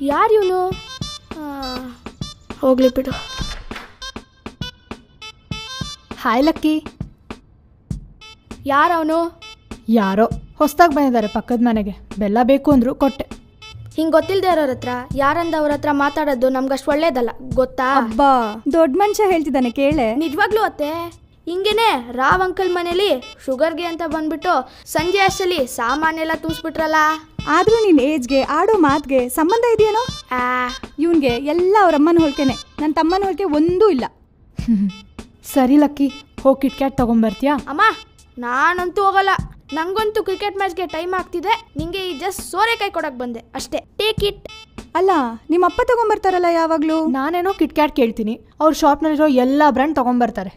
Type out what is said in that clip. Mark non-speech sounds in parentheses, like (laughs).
ಯಾರು ಇವನು? ಹೋಗ್ಲಿ ಬಿಡು. ಹಾಯ್ ಲಕ್ಕಿ ಯಾರವನು ಯಾರೋ ಹೊಸ್ದಾಗಿ ಬಂದಿದ್ದಾರೆ ಪಕ್ಕದ ಮನೆಗೆ. ಬೆಲ್ಲ ಬೇಕು ಅಂದ್ರು ಕೊಟ್ಟೆ. ಹಿಂಗೆ ಗೊತ್ತಿಲ್ಲದೆ ಇರೋರ ಹತ್ರ ಯಾರಂದ ಅವ್ರ ಹತ್ರ ಮಾತಾಡೋದು ನಮ್ಗಷ್ಟು ಒಳ್ಳೇದಲ್ಲ ಗೊತ್ತಾ? ಅಬ್ಬಾ. ದೊಡ್ಡ ಮನುಷ್ಯ ಹೇಳ್ತಿದ್ದಾನೆ ಕೇಳೆ. ನಿಜವಾಗ್ಲೂ ಅತ್ತೆ? ಹಿಂಗೇನೆ ರಾವ್ ಅಂಕಲ್ ಮನೇಲಿ ಶುಗರ್ಗೆ ಅಂತ ಬಂದ್ಬಿಟ್ಟು ಸಂಜೆ ಅಷ್ಟಲ್ಲಿ ಸಾಮಾನೆಲ್ಲ ಎಲ್ಲ ತುಂಬಿಸ್ಬಿಟ್ರಲ್ಲ? ಆದ್ರೂ ನಿನ್ ಏಜ್ಗೆ ಆಡೋ ಮಾತ್ಗೆ ಸಂಬಂಧ ಇದೆಯೇನೋ? ಆ. ಇವನ್ಗೆ ಎಲ್ಲ ಅವ್ರ ಅಮ್ಮನ ಹೋಲ್ಕೆನೆ. ನನ್ನ ತಮ್ಮನ ಹೋಲ್ಕೆ ಒಂದೂ ಇಲ್ಲ. (laughs) ಸರಿ ಲಕ್ಕಿ. ಹೋಗಿ ಕಿಟ್ಕ್ಯಾಟ್ ತಗೊಂಬರ್ತೀಯಾ? ಅಮ್ಮ ನಾನಂತೂ ಹೋಗಲ್ಲ. ನಂಗಂತೂ ಕ್ರಿಕೆಟ್ ಮ್ಯಾಚ್ಗೆ ಟೈಮ್ ಆಗ್ತಿದೆ. ನಿಂಗೆ ಈ ಜಸ್ಟ್ ಸೋರೆಕಾಯಿ ಕೊಡಕ್ ಬಂದೆ. ಅಷ್ಟೇ. ಟೇಕ್ ಇಟ್ ಅಲ್ಲ ನಿಮ್ಮ ಅಪ್ಪ ತಗೊಂಬರ್ತಾರಲ್ಲ ಯಾವಾಗ್ಲೂ? ನಾನೇನೋ ಕಿಟ್ಕ್ಯಾಟ್ ಕೇಳ್ತೀನಿ. ಅವ್ರ ಶಾಪ್ನಲ್ಲಿರೋ ಎಲ್ಲ ಬ್ರ್ಯಾಂಡ್ ತಗೊಂಬರ್ತಾರೆ.